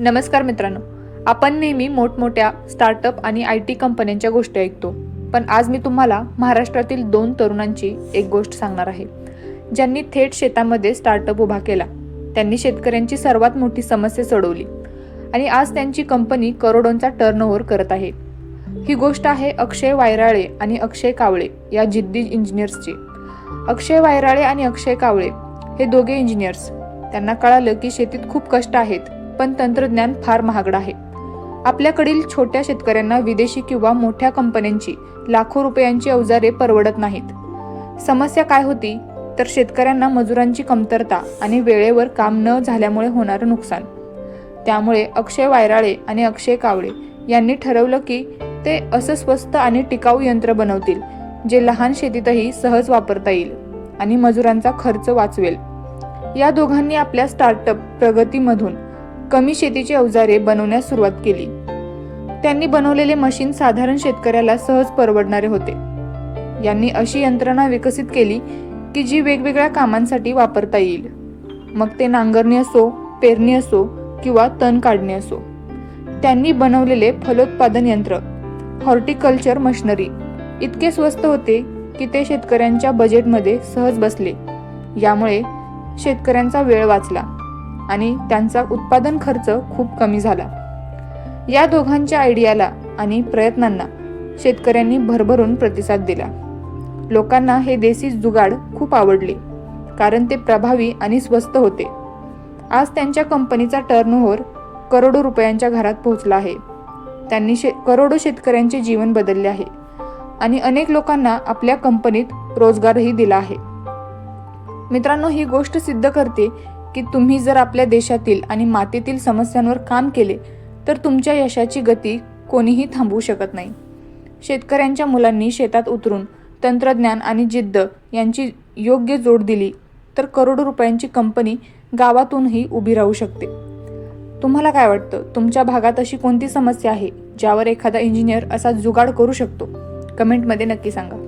नमस्कार मित्रांनो. आपण नेहमी मोठमोठ्या स्टार्टअप आणि आय टी कंपन्यांच्या गोष्टी ऐकतो. पण आज मी तुम्हाला महाराष्ट्रातील दोन तरुणांची एक गोष्ट सांगणार आहे. ज्यांनी थेट शेतामध्ये स्टार्टअप उभा केला. त्यांनी शेतकऱ्यांची सर्वात मोठी समस्या सोडवली. आणि आज त्यांची कंपनी करोडोंचा टर्नओव्हर करत आहे. ही गोष्ट आहे अक्षय वायराळे आणि अक्षय कावळे या जिद्दी इंजिनियर्सची अक्षय वायराळे आणि अक्षय कावळे हे दोघे इंजिनियर्स त्यांना कळालं की शेतीत खूप कष्ट आहेत. पण तंत्रज्ञान फार महागडं आहे. आपल्याकडील छोट्या शेतकऱ्यांना विदेशी किंवा मोठ्या कंपन्यांची लाखो रुपयांची अवजारे परवडत नाहीत. समस्या काय होती? तर शेतकऱ्यांना मजुरांची कमतरता आणि वेळेवर काम न झाल्यामुळे होणारं नुकसान. त्यामुळे अक्षय वायराळे आणि अक्षय कावळे यांनी ठरवलं की ते असं स्वस्त आणि टिकाऊ यंत्र बनवतील जे लहान शेतीतही सहज वापरता येईल आणि मजुरांचा खर्च वाचवेल. या दोघांनी आपल्या स्टार्टअप प्रगतीमधून कमी शेतीची अवजारे बनवण्यास सुरुवात केली. त्यांनी बनवलेले मशीन साधारण शेतकऱ्याला सहज परवडणारे होते. यांनी अशी यंत्रणा विकसित केली की जी वेगवेगळ्या कामांसाठी वापरता येईल. मग ते नांगरणी असो पेरणी असो किंवा तण काढणे असो. त्यांनी बनवलेले फलोत्पादन यंत्र हॉर्टिकल्चर मशिनरी इतके स्वस्त होते की ते शेतकऱ्यांच्या बजेटमध्ये सहज बसले. यामुळे शेतकऱ्यांचा वेळ वाचला. आणि त्यांचा उत्पादन खर्च खूप कमी झाला. या दोघांच्या आयडियाला आणि प्रयत्नांना शेतकऱ्यांनी भरभरून प्रतिसाद दिला. लोकांना हे देसी जुगाड खूप आवडले कारण ते प्रभावी आणि स्वस्त होते. आज त्यांच्या कंपनीचा टर्नओव्हर करोडो रुपयांच्या घरात पोहोचला आहे. त्यांनी शे करोडो शेतकऱ्यांचे जीवन बदलले आहे आणि अनेक लोकांना आपल्या कंपनीत रोजगारही दिला आहे. मित्रांनो ही गोष्ट सिद्ध करते की तुम्ही जर आपल्या देशातील आणि मातीतील समस्यांवर काम केले तर तुमच्या यशाची गती कोणीही थांबवू शकत नाही. शेतकऱ्यांच्या मुलांनी शेतात उतरून तंत्रज्ञान आणि जिद्द यांची योग्य जोड दिली तर करोडो रुपयांची कंपनी गावातूनही उभी राहू शकते. तुम्हाला काय वाटतं? तुमच्या भागात अशी कोणती समस्या आहे ज्यावर एखादा इंजिनियर असा जुगाड करू शकतो? कमेंटमध्ये नक्की सांगा.